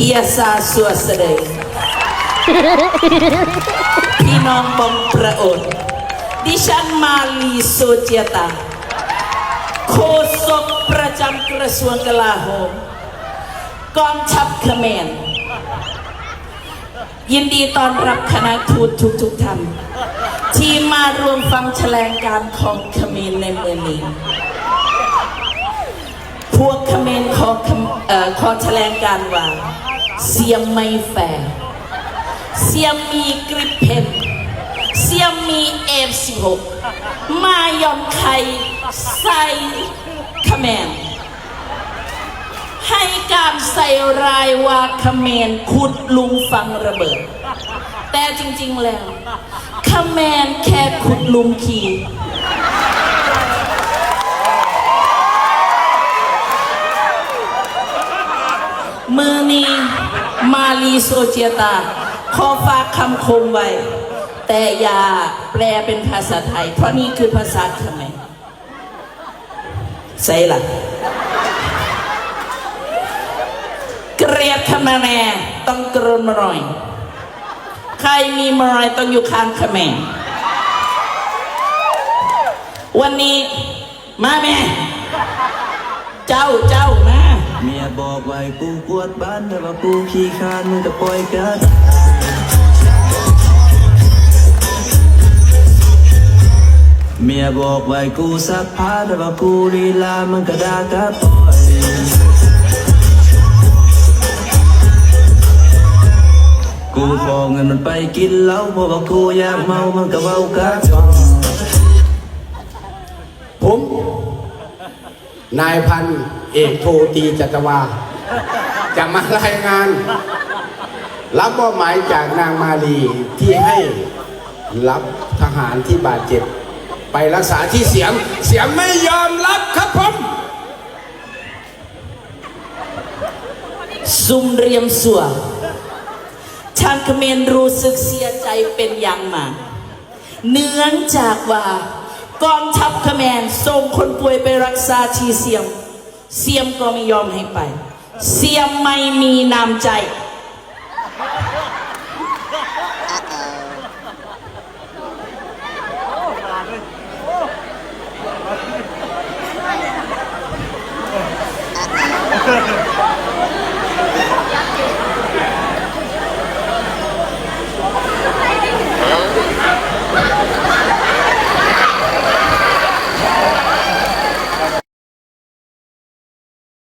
พียซาสัวเสดยพี่น้องบงประโอนดิฉันมาลีโซเจียตาโฆษกประจำกระทรวงกลาโหมกองทัพเขมรยินดีต้อนรับคณะทูตทุกทุกท่านที่มารวมฟังแถลงการของเขมรในเมืองนี้ พวกเขมรขอคำเอ่อขอแถลงการว่า เสียงไม่แฟร์เสียงมีกริปเพนเสียงมีเอฟสิบหกมายอมไข่ใส่ขมรให้การใส่รายว่าขมรขุดลุงฟังระเบิด แต่จริงๆแล้วขมรแค่ขุดลุงขี่มือนี้ มาลีโซเจียตา ขอฝากคำคมไว้ แต่อย่าแปลเป็นภาษาไทย เพราะนี่คือภาษาเขมรใส่ล่ะเกลียดขมาแน่ต้องกรนมรอย ใครมีมรอยต้องอยู่ข้างขมรวันนี้มาแม่ เจ้าเจ้ามา เมียบอกไว้กูกวดบ้านแต่ว่ากูขี้คานมึงก็ปล่อยกันเมียบอกไว้กูสักผ้าแต่ว่ากูลีลามันก็ด่ากะปล่อยกูขอเงินมันไปกินเหล้าเพราะว่ากูอยากเมามันก็เว้ากะจอผม นายพันเอกโทตีจัตวา จะมารายงาน รับมอบหมายจากนางมาลีที่ให้รับทหารที่บาดเจ็บ ไปรักษาที่เสียง เสียงไม่ยอมรับครับผมซุ่มเรียมสัวชาติเขมรรู้สึกเสียใจเป็นอย่างมาก เนื่องจากว่า กองทัพเขมรส่งคนป่วยไปรักษาที่เสียม เสียมก็ไม่ยอมให้ไป เสียมไม่มีน้ำใจ